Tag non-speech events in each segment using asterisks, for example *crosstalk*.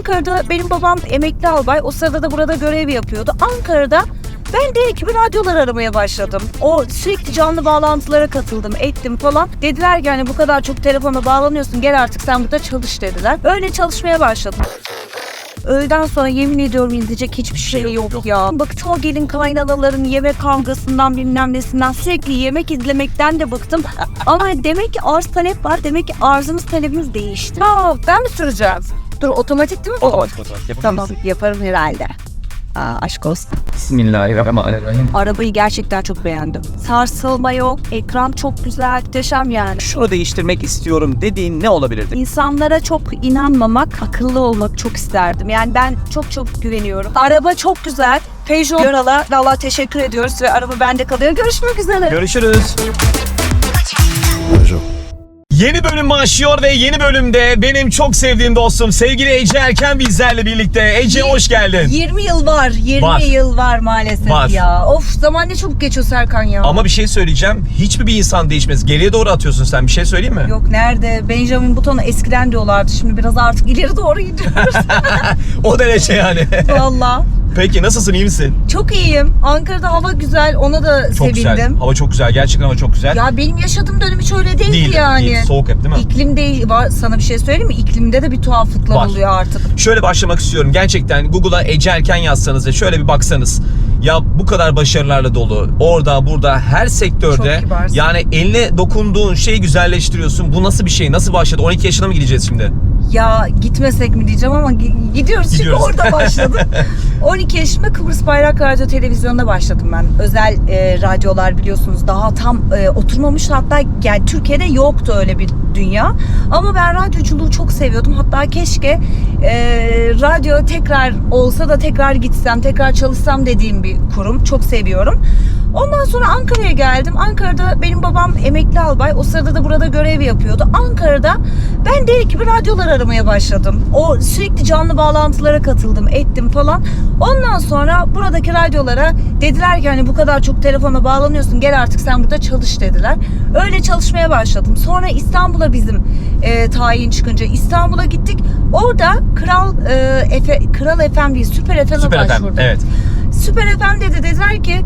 Ankara'da benim babam emekli albay. O sırada da burada görev yapıyordu. Ankara'da ben de ekibi radyolar aramaya başladım. O sürekli canlı bağlantılara katıldım, ettim falan. Dediler ki hani bu kadar çok telefona bağlanıyorsun gel artık sen burada çalış dediler. Öyle çalışmaya başladım. Öğleden sonra yemin ediyorum izleyecek hiçbir şey yok, ya. Bıktım o gelin kaynanaların yemek kavgasından bilmem nesinden sürekli yemek izlemekten de bıktım. Ama demek ki arz talep var. Demek ki arzımız talebimiz değişti. Aa, ben mi süreceğim? Dur otomatik değil mi? Tamam yaparım herhalde. Aa, aşk olsun. Bismillahirrahmanirrahim. Arabayı gerçekten çok beğendim. Sarsılma yok, ekran çok güzel, muhteşem yani. Şunu değiştirmek istiyorum dediğin ne olabilirdi? İnsanlara çok inanmamak, akıllı olmak çok isterdim. Yani ben çok çok güveniyorum. Araba çok güzel. Peugeot Yoral'a valla teşekkür ediyoruz ve araba bende kalıyor. Görüşmek üzere. Görüşürüz. Yeni bölüm başlıyor ve yeni bölümde benim çok sevdiğim dostum sevgili Ece Erken bizlerle birlikte. Ece hoş geldin. 20 yıl var. 20 Var. yıl var maalesef Var. ya. Of zaman ne çabuk geçiyor Serkan ya. Ama bir şey söyleyeceğim. Hiçbir bir insan değişmez. Geriye doğru atıyorsun sen. Bir şey söyleyeyim mi? Yok nerede? Benjamin Button'u eskiden diyorlardı. Şimdi biraz artık ileri doğru gidiyoruz. *laughs* o derece yani. Valla. Peki nasılsın? iyi misin? Çok iyiyim. Ankara'da hava güzel. Ona da Çok sevindim. güzel. Hava çok güzel. Gerçekten hava çok güzel. Ya benim yaşadığım dönem hiç öyle değildi değil, yani. değil. Soğuk hep değil mi? İklim değil. Sana bir şey söyleyeyim mi? İklimde de bir tuhaflıklar Var. oluyor artık. Şöyle başlamak istiyorum. Gerçekten Google'a Ece Erken yazsanız ve şöyle bir baksanız. Ya bu kadar başarılarla dolu. Orada burada her sektörde Çok yani eline dokunduğun şeyi güzelleştiriyorsun. Bu nasıl bir şey? Nasıl başladı? 12 yaşına mı gideceğiz şimdi? Ya gitmesek mi diyeceğim ama gi- gidiyoruz, Gidiyoruz. çünkü orada başladım. 12 *laughs* yaşımda Kıbrıs Bayrak Radyo Televizyonu'nda başladım ben. Özel e, radyolar biliyorsunuz daha tam e, oturmamış hatta yani Türkiye'de yoktu öyle bir dünya. Ama ben radyoculuğu çok seviyordum. Hatta keşke e, radyo tekrar olsa da tekrar gitsem, tekrar çalışsam dediğim bir kurum. Çok seviyorum. Ondan sonra Ankara'ya geldim. Ankara'da benim babam emekli albay. O sırada da burada görev yapıyordu. Ankara'da ben de ekibi radyolar aramaya başladım. O sürekli canlı bağlantılara katıldım, ettim falan. Ondan sonra buradaki radyolara dediler ki hani bu kadar çok telefona bağlanıyorsun gel artık sen burada çalış dediler. Öyle çalışmaya başladım. Sonra İstanbul'a bizim e, tayin çıkınca İstanbul'a gittik. Orada Kral e, Efe, Kral FM değil Süper FM'e Süper başvurdum. Evet. Süper FM dedi dediler ki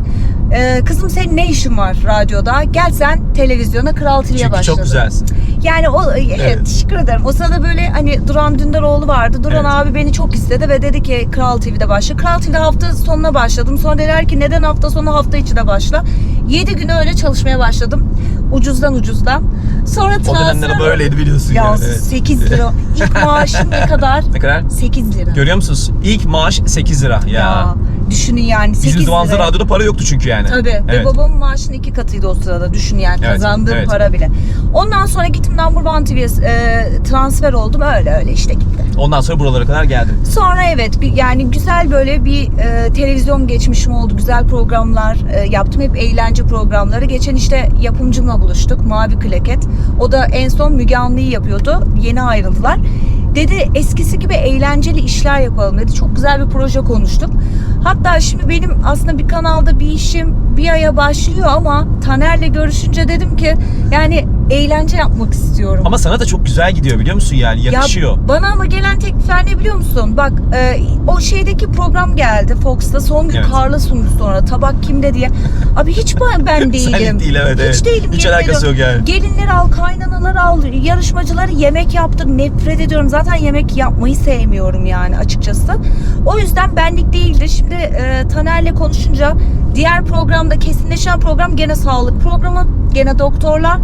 e, kızım senin ne işin var radyoda? Gel sen televizyona Kral TV'ye Çünkü başladın. çok güzelsin. Yani o evet, Evet. teşekkür ederim. O sırada böyle hani Duran Dündaroğlu vardı. Duran Evet. abi beni çok istedi ve dedi ki Kral TV'de başla. Kral TV'de hafta sonuna başladım. Sonra dediler ki neden hafta sonu hafta içi de başla. 7 gün öyle çalışmaya başladım. Ucuzdan ucuzdan. Sonra O dönemler transfer böyleydi biliyorsun Ya yani. Evet. 8 lira. İlk maaşım ne kadar? *laughs* Ne kadar? 8 lira. Görüyor musunuz? İlk maaş 8 lira. Ya. Ya, düşünün yani 8 Bizim lira. zamanımızda radyoda para yoktu çünkü yani. Tabii. Ve Evet. babamın maaşının iki katıydı o sırada. Düşün yani Evet, kazandığım evet. para bile. Ondan sonra gittim Number TV'ye e, transfer oldum. Öyle öyle işte gitti. Ondan sonra buralara kadar geldim. Sonra evet bir, yani güzel böyle bir e, televizyon geçmişim oldu. Güzel programlar e, yaptım. Hep eğlence programları. Geçen işte yapımcımla buluştuk. Mavi Klaket. O da en son Müge Anlı'yı yapıyordu. Yeni ayrıldılar. Dedi eskisi gibi eğlenceli işler yapalım dedi. Çok güzel bir proje konuştuk. Hatta şimdi benim aslında bir kanalda bir işim bir aya başlıyor ama Taner'le görüşünce dedim ki yani eğlence yapmak istiyorum. Ama sana da çok güzel gidiyor biliyor musun yani? Yakışıyor. Ya bana ama gelen teklifler ne biliyor musun? Bak e, o şeydeki program geldi Fox'ta. Songül Evet. Karla sundu sonra. Tabak kimde diye. Abi hiç ben, *laughs* ben değilim. Senlik değil, evet, Hiç evet. değilim. Hiç yemin alakası ediyorum. yok yani. Gelinleri al, kaynanaları al, yarışmacıları yemek yaptır. Nefret ediyorum. Zaten yemek yapmayı sevmiyorum yani açıkçası. O yüzden benlik değildi. Şimdi e, Taner'le konuşunca diğer programda kesinleşen program gene sağlık programı, gene doktorlar.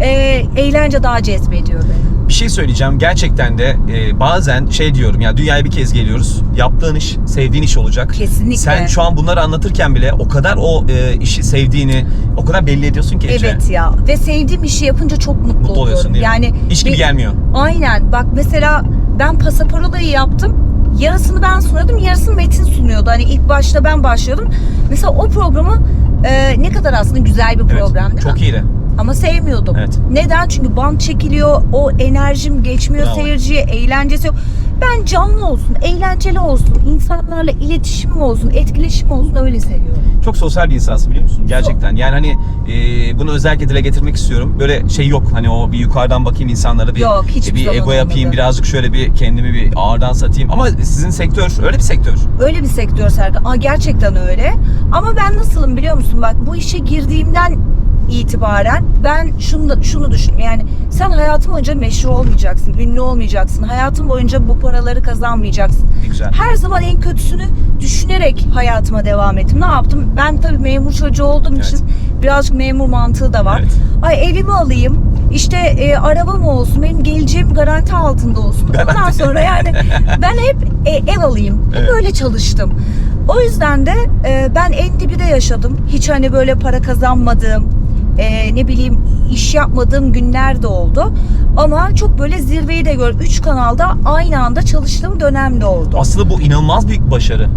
E, eğlence daha cezbediyor beni. Bir şey söyleyeceğim. Gerçekten de e, bazen şey diyorum ya dünyaya bir kez geliyoruz. Yaptığın iş, sevdiğin iş olacak. Kesinlikle. Sen şu an bunları anlatırken bile o kadar o e, işi sevdiğini o kadar belli ediyorsun ki Ece. Evet ya ve sevdiğim işi yapınca çok mutlu, Mutlu oluyorsun değil yani mi? İş gibi bir- gelmiyor. Aynen. Bak mesela ben pasaparolayı yaptım. Yarısını ben sunuyordum, yarısını Metin sunuyordu. Hani ilk başta ben başlıyordum. Mesela o programı e, ne kadar aslında güzel bir Evet, program değil Çok mi? iyiydi. Ama sevmiyordum. Evet. Neden? Çünkü band çekiliyor, o enerjim geçmiyor Bravo. seyirciye, eğlencesi yok. Ben canlı olsun, eğlenceli olsun, insanlarla iletişimim olsun, etkileşim olsun öyle seviyorum. Çok sosyal bir insansın biliyor musun? Gerçekten. Yani hani e, bunu özellikle dile getirmek istiyorum. Böyle şey yok. Hani o bir yukarıdan bakayım insanlara bir Yok, hiçbir bir zaman ego yapayım, olmadı. birazcık şöyle bir kendimi bir ağırdan satayım. Ama sizin sektör öyle bir sektör. Öyle bir sektör Serkan. Aa, gerçekten öyle. Ama ben nasılım biliyor musun? Bak bu işe girdiğimden itibaren ben şunu şunu düşünüyorum. Yani sen hayatın boyunca meşhur olmayacaksın, ünlü olmayacaksın. Hayatın boyunca bu paraları kazanmayacaksın. Güzel. Her zaman en kötüsünü düşünerek hayatıma devam ettim. Ne yaptım? Ben tabii memur çocuğu olduğum Evet. için birazcık memur mantığı da var. Evet. Ay evimi alayım. işte e, arabam olsun. Benim geleceğim garanti altında olsun. Ondan Garanti. sonra yani *laughs* ben hep e, ev alayım. Hep Evet. öyle çalıştım. O yüzden de e, ben en dibide yaşadım. Hiç hani böyle para kazanmadığım, e, ne bileyim iş yapmadığım günler de oldu. Ama çok böyle zirveyi de gördüm. Üç kanalda aynı anda çalıştığım dönem de oldu. Aslında bu inanılmaz büyük bir başarı.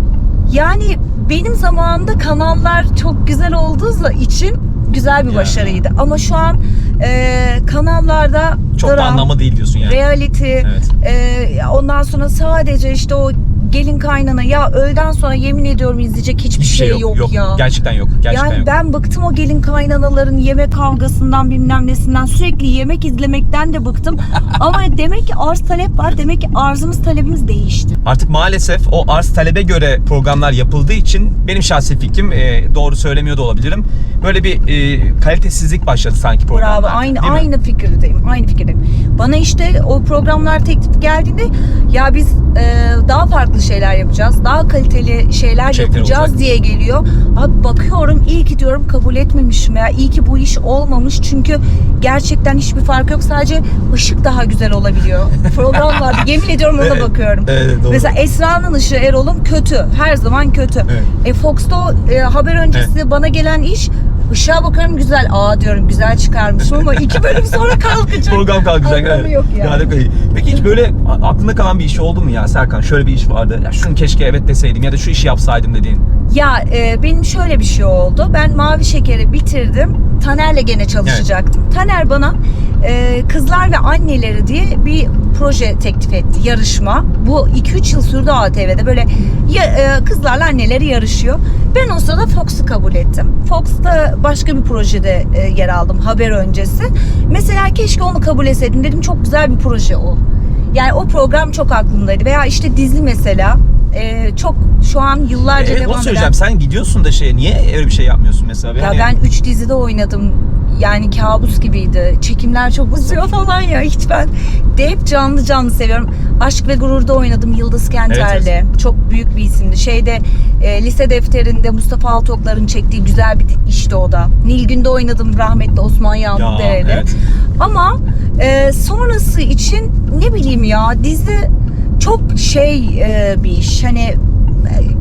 Yani benim zamanımda kanallar çok güzel olduğu için güzel bir Ya. başarıydı. Ama şu an e, kanallarda Çok da dram, anlamı değil diyorsun yani. reality, Evet. e, ondan sonra sadece işte o gelin kaynana ya öğleden sonra yemin ediyorum izleyecek hiçbir, Hiçbir şey, yok, ya. Gerçekten yok. Gerçekten yani yok. ben bıktım o gelin kaynanaların yemek kavgasından bilmem nesinden sürekli yemek izlemekten de bıktım. *laughs* Ama demek ki arz talep var. Demek ki arzımız talebimiz değişti. Artık maalesef o arz talebe göre programlar yapıldığı için benim şahsi fikrim e, doğru söylemiyor da olabilirim. Böyle bir e, kalitesizlik başladı sanki programlarda. Bravo. Aynı değil mi? aynı fikirdeyim. Aynı fikirdeyim. Bana işte o programlar teklif geldiğinde ya biz e, daha farklı şeyler yapacağız. Daha kaliteli şeyler İçerikler yapacağız olacak. diye geliyor. Abi bakıyorum iyi ki diyorum kabul etmemişim ya. İyi ki bu iş olmamış. Çünkü gerçekten hiçbir fark yok. Sadece ışık daha güzel olabiliyor. *laughs* Program vardı. Yemin ediyorum ona Evet, bakıyorum. evet, doğru. Mesela Esra'nın ışığı Erol'un kötü. Her zaman kötü. Evet. E Fox'ta o, e, haber öncesi bana gelen iş ışığa bakıyorum güzel. Aa diyorum güzel çıkarmışım ama iki *laughs* bölüm sonra kalkacak. Program kalkacak. Anlamı evet. yok yani. Harika. Peki hiç böyle aklında kalan bir iş oldu mu ya Serkan? Şöyle bir iş vardı. Ya şunu keşke evet deseydim ya da şu işi yapsaydım dediğin. Ya e, benim şöyle bir şey oldu. Ben Mavi Şeker'i bitirdim. Taner'le gene çalışacaktım. Taner bana e, kızlar ve anneleri diye bir proje teklif etti. Yarışma. Bu 2-3 yıl sürdü ATV'de. Böyle ya, e, kızlarla anneleri yarışıyor. Ben o sırada Fox'u kabul ettim. Fox'ta başka bir projede e, yer aldım haber öncesi. Mesela keşke onu kabul etseydim. Dedim çok güzel bir proje o. Yani o program çok aklımdaydı. Veya işte dizi mesela. e, çok şu an yıllarca Evet, onu devam söyleyeceğim. eden Sen gidiyorsun da şeye niye öyle bir şey yapmıyorsun mesela? ya Yani- ben 3 dizide oynadım. Yani kabus gibiydi. Çekimler çok uzuyor falan ya. Hiç ben de hep canlı canlı seviyorum. Aşk ve Gurur'da oynadım Yıldız Kenter'le. Evet, Çok büyük bir isimdi. Şeyde e, lise defterinde Mustafa Altoklar'ın çektiği güzel bir işti o da. Nilgün'de oynadım rahmetli Osman Ya, Yağmurdereli. evet. Ama e, sonrası için ne bileyim ya dizi çok şey e, bir iş. Hani e,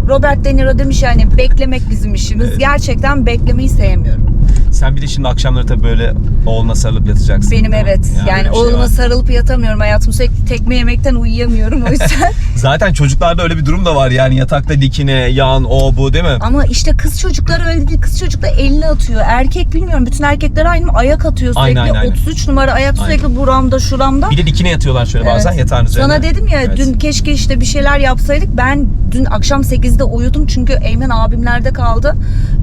Robert De Niro demiş yani beklemek bizim işimiz. Evet. Gerçekten beklemeyi sevmiyorum. Sen bir de şimdi akşamları tabii böyle oğluna sarılıp yatacaksın. Benim evet. Ya Yani bir şey oğluma var. sarılıp yatamıyorum hayatım. Sürekli tekme yemekten uyuyamıyorum o yüzden. *laughs* Zaten çocuklarda öyle bir durum da var yani yatakta dikine, yan, o bu değil mi? Ama işte kız çocuklar öyle değil. Kız çocuklar elini atıyor. Erkek bilmiyorum. Bütün erkekler aynı mı? Ayak atıyor sürekli. Aynen, aynen, aynen. 33 numara ayak Aynen. sürekli buramda şuramda. Bir de dikine yatıyorlar şöyle bazen Evet. yatağın üzerine. Sana dedim ya Evet. dün keşke işte bir şeyler yapsaydık. Ben dün akşam 8'de uyudum çünkü Eymen abimlerde kaldı.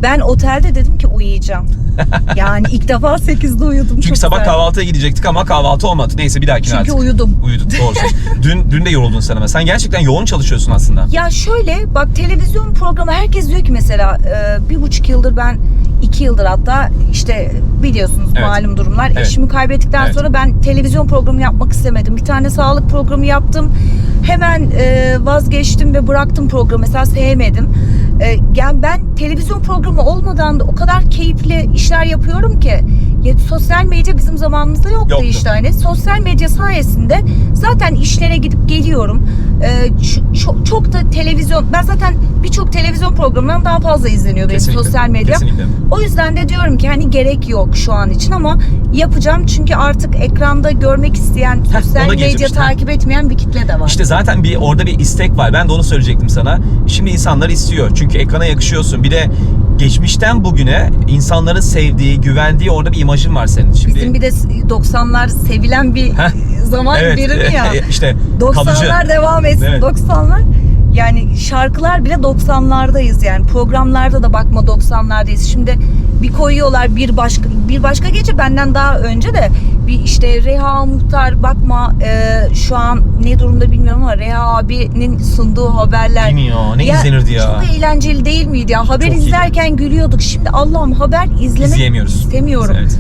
Ben otelde dedim ki uyuyacağım. *laughs* yani ilk defa 8'de uyudum. Çünkü Çok sabah güzel. kahvaltıya gidecektik ama kahvaltı olmadı. Neyse bir dahakine Çünkü artık. uyudum. Uyudun doğru *laughs* dün, dün de yoruldun sen ama. Sen gerçekten yoğun çalışıyorsun aslında. Ya şöyle bak televizyon programı herkes diyor ki mesela e, bir buçuk yıldır ben iki yıldır hatta işte biliyorsunuz Evet. malum durumlar. Evet. Eşimi kaybettikten Evet. sonra ben televizyon programı yapmak istemedim. Bir tane sağlık programı yaptım. Hemen e, vazgeçtim ve bıraktım programı. Mesela sevmedim. E, yani ben televizyon programı olmadan da o kadar keyifli işler yapıyorum ki. Ya, sosyal medya bizim zamanımızda yoktu, Yoktu. işte hani. Sosyal medya sayesinde zaten işlere gidip geliyorum. Ee, çok, çok da televizyon ben zaten birçok televizyon programından daha fazla izleniyor benim Kesinlikle, sosyal medya. kesinlikle. O yüzden de diyorum ki hani gerek yok şu an için ama yapacağım çünkü artık ekranda görmek isteyen, sosyal medya işte. takip etmeyen bir kitle de var. İşte zaten bir orada bir istek var. Ben de onu söyleyecektim sana. Şimdi insanlar istiyor. Çünkü ekrana yakışıyorsun. Bir de geçmişten bugüne insanların sevdiği, güvendiği orada bir imaj amacın var senin. Şimdi Bizim bir de 90'lar sevilen bir *laughs* zaman evet, birimi ya. *laughs* işte kalıcı. 90'lar devam etsin. Evet. 90'lar. Yani şarkılar bile 90'lardayız yani. Programlarda da bakma 90'lardayız. Şimdi bir koyuyorlar bir başka bir başka gece benden daha önce de bir işte Reha Muhtar bakma e, şu an ne durumda bilmiyorum ama Reha abinin sunduğu haberler. Değil mi ya? Ne izlenirdi ya? Çok eğlenceli değil miydi ya? Haber Çok izlerken gülüyorduk. Şimdi Allah'ım haber izlemek İzleyemiyoruz. istemiyorum. Evet.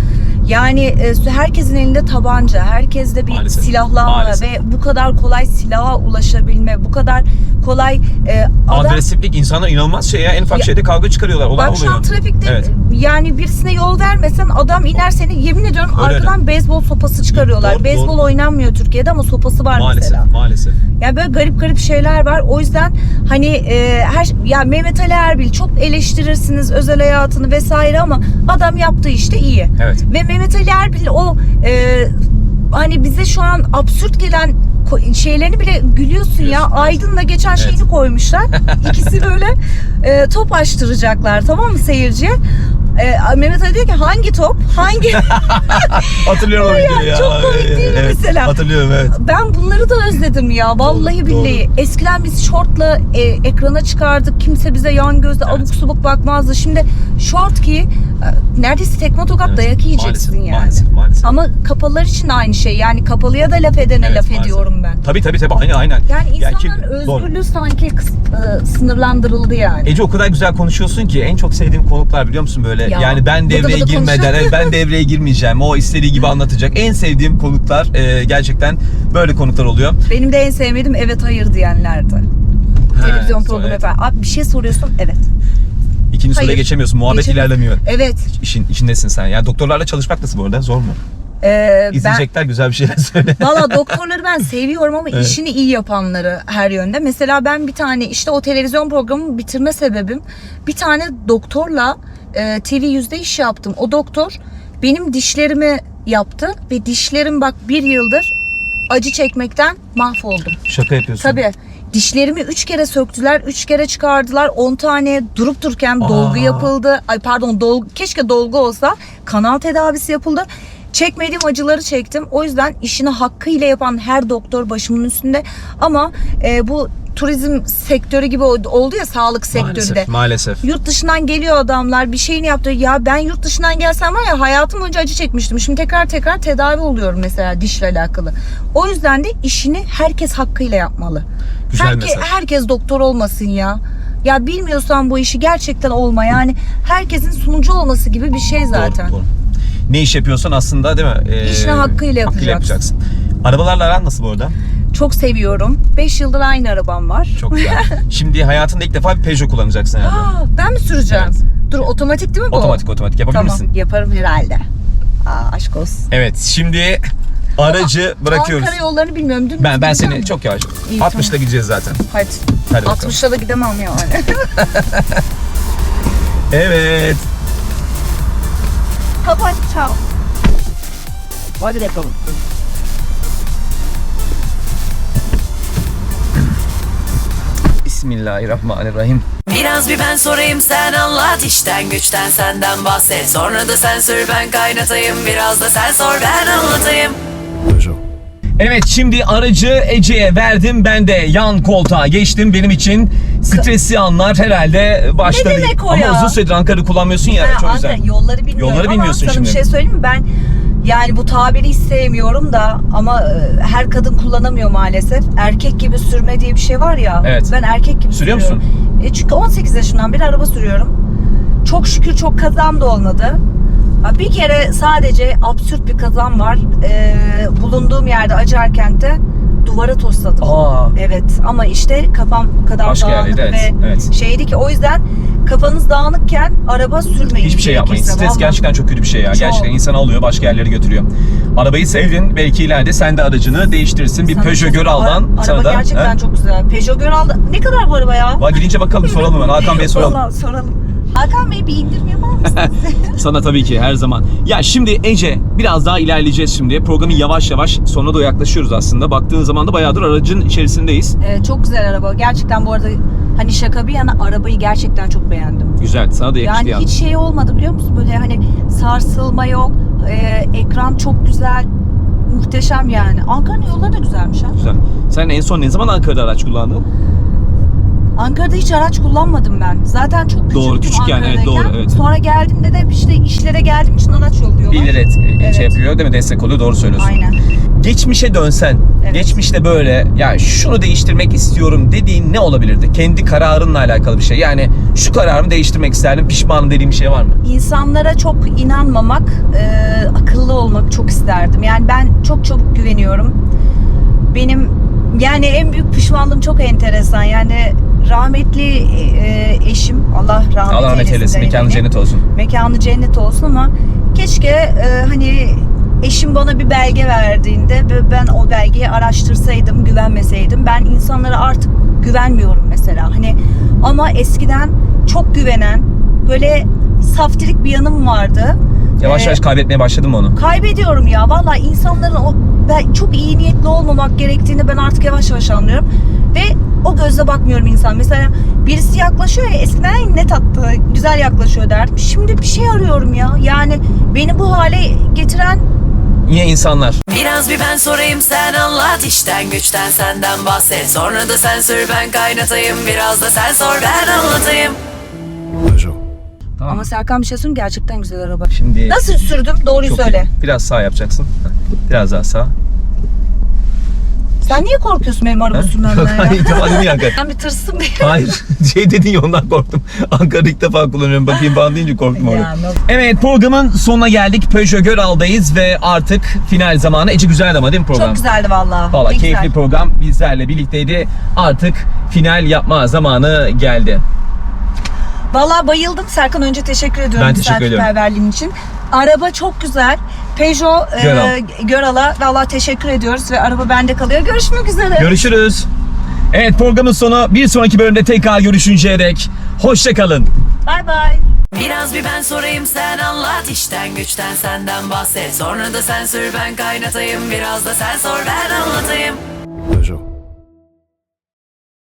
Yani e, herkesin elinde tabanca, herkeste bir Maalesef. silahlanma Maalesef. ve bu kadar kolay silaha ulaşabilme, bu kadar kolay e, adam Agresiflik insanlar inanılmaz şey ya. En ufak Ya- şeyde kavga çıkarıyorlar. Olan Bak şu an trafikte Evet. yani birisine yol vermesen adam iner seni yemin ediyorum Öyle arkadan beyzbol sopası çıkarıyorlar. Doğru, beyzbol doğru. oynanmıyor Türkiye'de ama sopası var Maalesef, mesela. maalesef. Yani böyle garip garip şeyler var. O yüzden hani e, her ya Mehmet Ali Erbil çok eleştirirsiniz özel hayatını vesaire ama adam yaptığı işte iyi. Evet. Ve Mehmet Ali Erbil o e, hani bize şu an absürt gelen şeylerini bile gülüyorsun ya. Evet. Aydın'la geçen şeyini koymuşlar. *laughs* İkisi böyle e, top açtıracaklar tamam mı seyirciye? E, Mehmet Ali diyor ki hangi top? Hangi? *laughs* Hatırlıyorum o Ya, videoyu ya. çok komik değil mi evet, mesela? Hatırlıyorum evet. Ben bunları da özledim ya. Vallahi Doğru, billahi. Eskiden biz şortla e, ekrana çıkardık. Kimse bize yan gözle abuk subuk bakmazdı. Şimdi şort ki neredeyse tekme tokat Evet, dayak yiyeceksin maalesef, yani. Maalesef, maalesef. Ama kapalılar için de aynı şey. Yani kapalıya da laf edene Evet, laf maalesef. ediyorum ben. Tabii tabii tabii aynen aynen. Yani insanların doğru. özgürlüğü sanki kıs- e, sınırlandırıldı yani. Ece o kadar güzel konuşuyorsun ki en çok sevdiğim konuklar biliyor musun böyle Ya, yani ben bıdı devreye bıdı girmeden konuşan. evet, ben devreye girmeyeceğim o istediği gibi anlatacak en sevdiğim konuklar e, gerçekten böyle konuklar oluyor. Benim de en sevmediğim evet hayır diyenlerdi. Televizyon programı evet. falan. Abi bir şey soruyorsun evet. İkinci soruya Hayır. geçemiyorsun muhabbet Geçemiyorum. ilerlemiyor. Evet. İşin içindesin sen. Yani doktorlarla çalışmak nasıl bu arada? Zor mu? Ee, ben, İzleyecekler güzel bir şeyler *laughs* söyle. Valla doktorları ben seviyorum ama Evet. işini iyi yapanları her yönde. Mesela ben bir tane işte o televizyon programı bitirme sebebim bir tane doktorla e, TV yüzde iş yaptım. O doktor benim dişlerimi yaptı ve dişlerim bak bir yıldır acı çekmekten mahvoldum. Şaka yapıyorsun. Tabii. Dişlerimi üç kere söktüler, üç kere çıkardılar. 10 tane durup dururken Aa. dolgu yapıldı. Ay pardon dolgu, keşke dolgu olsa. Kanal tedavisi yapıldı. Çekmediğim acıları çektim. O yüzden işini hakkıyla yapan her doktor başımın üstünde. Ama e, bu turizm sektörü gibi oldu ya sağlık sektörü de. Maalesef. Maalesef. Yurt dışından geliyor adamlar bir şeyini yaptı. Ya ben yurt dışından gelsem var ya hayatım boyunca acı çekmiştim. Şimdi tekrar tekrar tedavi oluyorum mesela dişle alakalı. O yüzden de işini herkes hakkıyla yapmalı. Güzel Herke- mesaj. herkes doktor olmasın ya. Ya bilmiyorsan bu işi gerçekten olma. Yani herkesin sunucu olması gibi bir şey zaten. Doğru, doğru. Ne iş yapıyorsan aslında değil mi? Ee, İşini hakkıyla yapacaksın. yapacaksın. Arabalarla aran nasıl bu arada? Çok seviyorum. 5 yıldır aynı arabam var. Çok *laughs* güzel. Şimdi hayatında ilk defa bir Peugeot kullanacaksın herhalde. Ben mi süreceğim? Evet. Dur otomatik değil mi bu? Otomatik otomatik yapabilir Tamam misin? yaparım herhalde. Aa, aşk olsun. Evet şimdi aracı bırakıyoruz. Ankara yollarını bilmiyorum. Dün Ben ben seni mi? çok yavaş. İyi, 60'la tamam. gideceğiz zaten. Hadi. Hadi bakalım. 60'la da gidemem yani. *laughs* Evet. Bye ciao. Hadi bakalım. Bismillahirrahmanirrahim. Biraz bir ben sorayım sen anlat işten güçten senden bahset Sonra da sen sür ben kaynatayım Biraz da sen sor ben anlatayım Evet şimdi aracı Ece'ye verdim. Ben de yan koltuğa geçtim. Benim için stresli anlar herhalde başladı. Ne demek o Ama ya? uzun süredir Ankara'da kullanmıyorsun ya. Ha, çok Ankara, güzel. Yolları bilmiyorum Yolları ama bilmiyorsun sana şimdi. bir şey söyleyeyim mi? Ben yani bu tabiri hiç sevmiyorum da ama e, her kadın kullanamıyor maalesef. Erkek gibi sürme diye bir şey var ya. Evet. Ben erkek gibi Sürüyor sürüyorum. E çünkü 18 yaşından beri araba sürüyorum. Çok şükür çok kazam da olmadı. Bir kere sadece absürt bir kazam var. E, bulunduğum yerde Acarkent'te duvara tosladım. Aa. Evet ama işte kafam o kadar Başka dağınık yerdeydi, ve evet. şeydi ki o yüzden kafanız dağınıkken araba sürmeyin. Hiçbir şey yapmayın. gerekirse. Stres Vallahi. gerçekten çok kötü bir şey ya. Çok. Gerçekten insanı alıyor başka yerlere götürüyor. Arabayı sevdin. Belki ileride sen de aracını değiştirirsin. Bir Sana Peugeot şey- Göral'dan Ara- sana Araba da. gerçekten he? çok güzel. Peugeot Göral'da ne kadar bu araba ya? Va gidince bakalım soralım hemen. Hakan Bey'e soralım. Vallahi soralım. Hakan Bey bir indirim yapar mısınız? *laughs* *laughs* Sana tabii ki her zaman. Ya şimdi Ece biraz daha ilerleyeceğiz şimdi. Programın yavaş yavaş sonuna doğru yaklaşıyoruz aslında. Baktığın zaman da bayağıdır aracın içerisindeyiz. evet, çok güzel araba. Gerçekten bu arada hani şaka bir yana arabayı gerçekten çok beğendim. Güzel. Sana da yakıştı Yani yani. hiç şey olmadı biliyor musun? Böyle hani sarsılma yok. Ee, ekran çok güzel. Muhteşem yani. Ankara'nın yolları da güzelmiş ha. Güzel. Sen en son ne zaman Ankara'da araç kullandın? Ankara'da hiç araç kullanmadım ben. Zaten çok küçüktüm Doğru, küçük yani, evet, Ankara'dayken. doğru, evet. Sonra geldiğimde de işte işlere geldiğim için araç yolluyorlar. Bir et, Evet. şey yapıyor değil mi? Destek oluyor. Doğru söylüyorsun. Aynen. Geçmişe dönsen, Evet. geçmişte böyle ya şunu değiştirmek istiyorum dediğin ne olabilirdi? Kendi kararınla alakalı bir şey. Yani şu kararımı değiştirmek isterdim, pişmanım dediğim bir şey var mı? İnsanlara çok inanmamak, e, akıllı olmak çok isterdim. Yani ben çok çabuk güveniyorum. Benim yani en büyük pişmanlığım çok enteresan. Yani rahmetli e, eşim Allah rahmet Allah rahmet eylesin. eylesin. Mekanı devrini. cennet olsun. mekanı cennet olsun ama keşke e, hani eşim bana bir belge verdiğinde ve ben o belgeyi araştırsaydım, güvenmeseydim. Ben insanlara artık güvenmiyorum mesela. Hani ama eskiden çok güvenen, böyle saftirik bir yanım vardı. Yavaş Ee, yavaş kaybetmeye başladım mı onu? kaybediyorum ya. Vallahi insanların o ben çok iyi niyetli olmamak gerektiğini ben artık yavaş yavaş anlıyorum. Ve o gözle bakmıyorum insan. Mesela birisi yaklaşıyor ya eskiden "Ay ne tatlı, güzel yaklaşıyor derdim. Şimdi bir şey arıyorum ya. Yani beni bu hale getiren Yine insanlar. Biraz bir ben sorayım sen anlat işten güçten senden bahset Sonra da sen sür ben kaynatayım Biraz da sen sor ben anlatayım Peugeot. Tamam. ama Serkan bir şey söyleyeyim gerçekten güzel araba. Şimdi Nasıl sürdüm? Doğruyu Çok söyle. iyi. Biraz sağ yapacaksın. Biraz daha sağ. Sen niye korkuyorsun benim araba Yok, sürmemden ya? hayır, ilk defa ya Ankara. Ben bir tırstım diye. Hayır. *laughs* Şey dedin ya ondan korktum. Ankara'da ilk defa kullanıyorum. Bakayım falan deyince korktum orada. Ya, Evet programın sonuna geldik. Peugeot Göral'dayız ve artık final zamanı. Ece güzeldi ama değil mi program? Çok güzeldi vallahi. Valla Ne keyifli güzel. program bizlerle birlikteydi. Artık final yapma zamanı geldi. Vallahi bayıldım Serkan önce teşekkür ediyorum Ben teşekkür ediyorum. misafirperverliğin için. Araba çok güzel. Peugeot e, Göral. Göral'a vallahi teşekkür ediyoruz ve araba bende kalıyor. Görüşmek üzere. Görüşürüz. Evet programın sonu bir sonraki bölümde tekrar görüşünceye dek. Hoşçakalın. Bay bay. Biraz bir ben sorayım sen anlat işten güçten senden bahset Sonra da sen sür ben kaynatayım Biraz da sen sor ben anlatayım Peugeot.